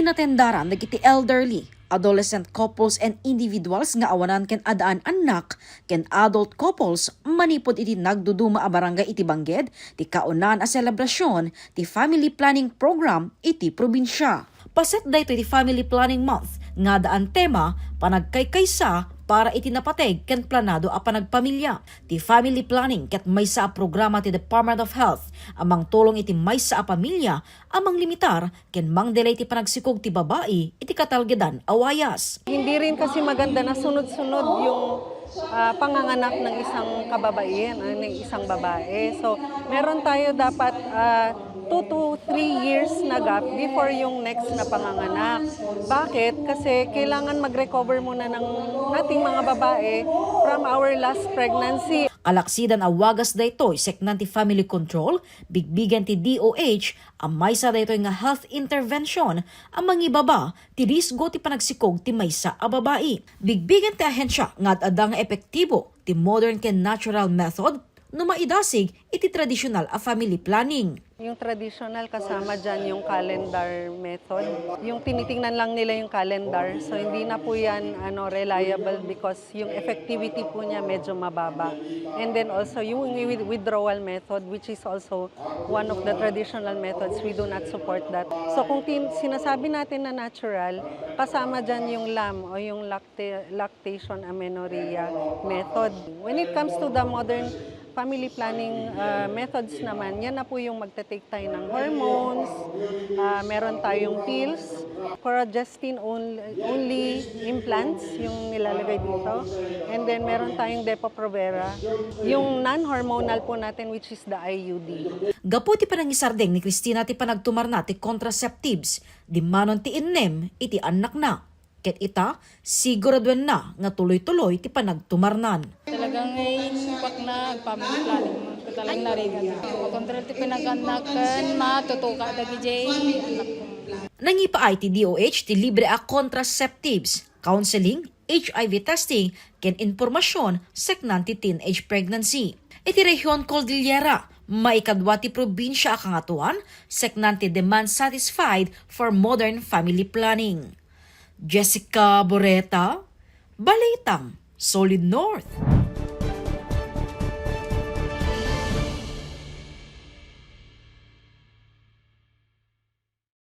Ginatendaran dagiti elderly, adolescent couples and individuals nga awanan ken adaan anak ken adult couples manipod iti nagduduma a barangay iti Bangged ti kaunan a selebrasyon ti family planning program iti probinsya. Paset dayto iti family planning month nga daan tema panagkaykaysa para iti napateg ken planado a panagpamilya. Ti family planning ket maysa a programa ti Department of Health amang tulong iti maysa a pamilya amang limitar ken mang delay ti panagsikog ti babae iti katalgedan awayas. Hindi rin kasi maganda na sunod-sunod yung ah, panganganak ng isang kababaihan, ah, ng isang babae. So, meron tayo dapat 2 to 3 years na gap before yung next na panganganak. Bakit? Kasi kailangan mag-recover muna ng nating mga babae from our last pregnancy. Kalaksidan a wagas daytoy seknan ti family control, bigbigan ti DOH, ang maysa daytoy nga health intervention, ang mangibaba ti risgo ti panagsikog ti maysa a babae. Bigbigan ti ahensya nga adda nga epektibo ti modern ken natural method no maidasig iti tradisyonal a family planning. Yung traditional kasama dyan yung calendar method. Yung tinitingnan lang nila yung calendar. So hindi na po yan ano, reliable because yung effectivity po niya medyo mababa. And then also yung with- withdrawal method which is also one of the traditional methods, we do not support that. So kung tin- sinasabi natin na natural, kasama dyan yung LAM o yung lacta- lactation amenorrhea method. When it comes to the modern family planning uh, methods naman, yan na po yung magte-take tayo ng hormones, uh, meron tayong pills, progestin only, only implants yung nilalagay dito, and then meron tayong Depo-Provera, yung non-hormonal po natin which is the IUD. Gapo ti panangisardeng ni Christina ti panagtumarna ti contraceptives, di manon ti innem iti anak na. Ket ita, siguraduan na nga tuloy-tuloy ti panagtumarnan. Talagang ngayon, pak na family planning mo. Talagang narinig. Kontrol ti pinaganakan, matutuka dagi jay, ti DOH ti libre a contraceptives, counseling, HIV testing, ken informasyon seknan ti teenage pregnancy. Iti rehiyon Cordillera, maikadwa ti probinsya a kangatuan, seknan ti demand satisfied for modern family planning. Jessica Boreta, Balitang, Solid North.